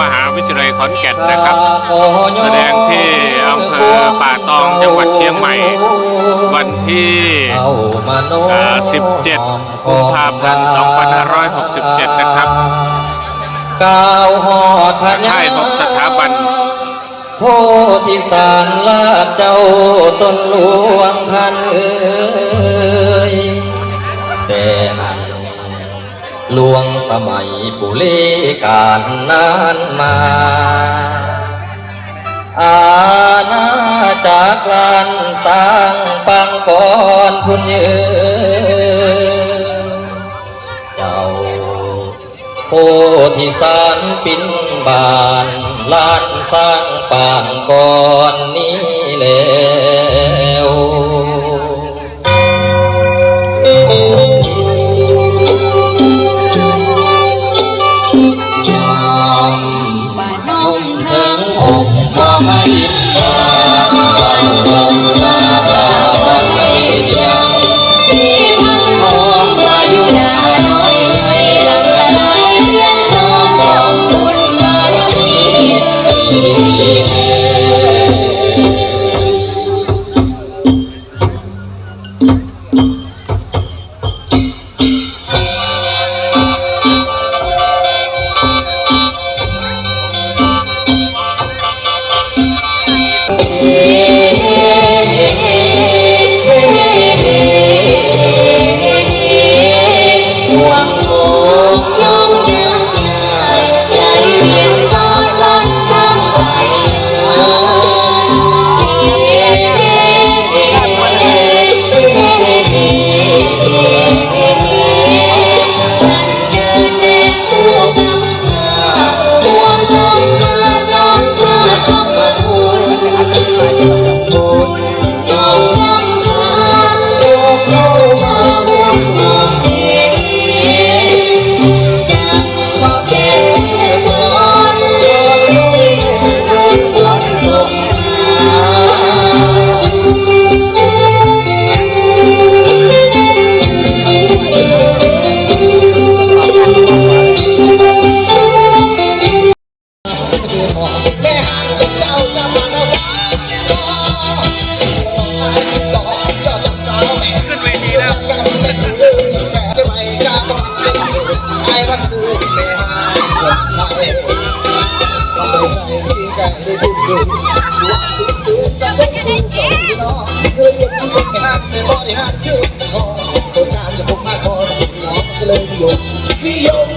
มหาวิทยาลัยขอนแก่นนะครับ แสดงที่อำเภอป่าตองจังหวัดเชียงใหม่ วันที่เอามาโนอ่า17 กุมภาพันธ์ 2567 นะครับก้าวหอดพญาค่ายของสถาบันโพธิสารลาดเจ้าต้นหลวงท่านเอ่ยแต่นั้นห ลวงสมัยปุเรการนานมา อาณาจากลานสร้างปังก่อนคุณเยืนเจ้าโพธิสารปินบานลานสร้างปางก่อนนี้ งค์มิตรลง แม่หางจากเจ้าจะมาเอาสาวติดต่อเจ้าจับสาวแม่ขึ้นเวทีแล้วกันเป็นลืมแม่จะไม่กล้าบอกเล่นไอ้วันซื้อแม่หางคนชายทำโดยใจที่แกได้พูดดูดูซื้อซื้อจะส่งคู่กับพี่น้องเรื่อยที่เป็นแม่หางแต่บ่ได้ห่างยืดคอสงการจะพกมาคอน้องก็เลยนิยม